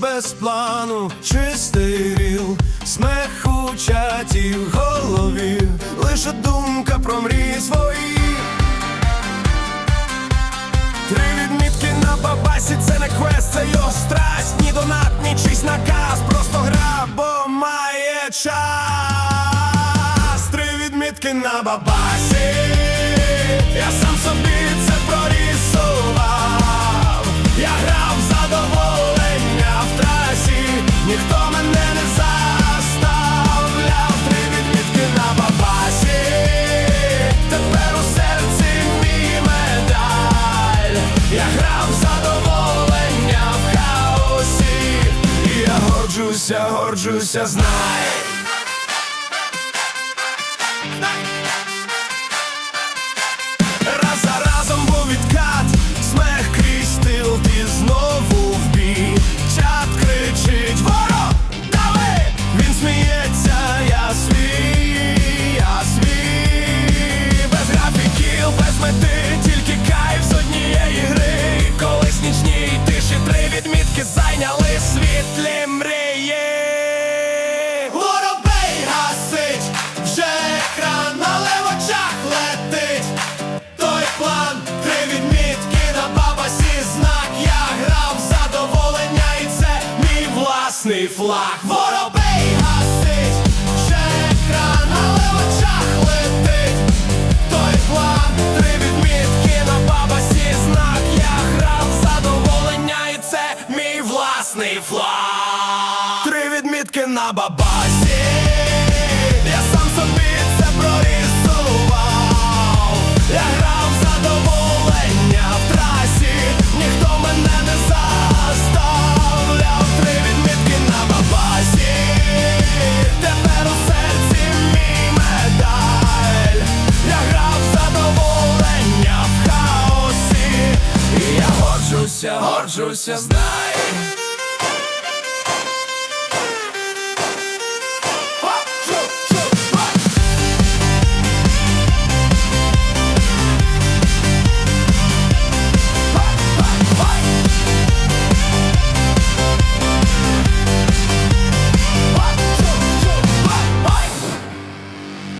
без плану, чистий ріл, смех чаті в голові, лише думка про мрії свої. Три відмітки на бабасі, це не квест, це його страсть, ні донат, ні чийсь наказ, просто гра, бо має час. Три відмітки на бабасі, я сам собі це прорисував. Горджуся, горджуся, знай. Власний флаг. Воробей гасить, ще екран, але в очах летить. Той план, три відмітки на бабасі знак. Я грав задоволення, і це мій власний флаг. Три відмітки на бабасі. Задоволення в хаосі. І я горджуся, горджуся, знай.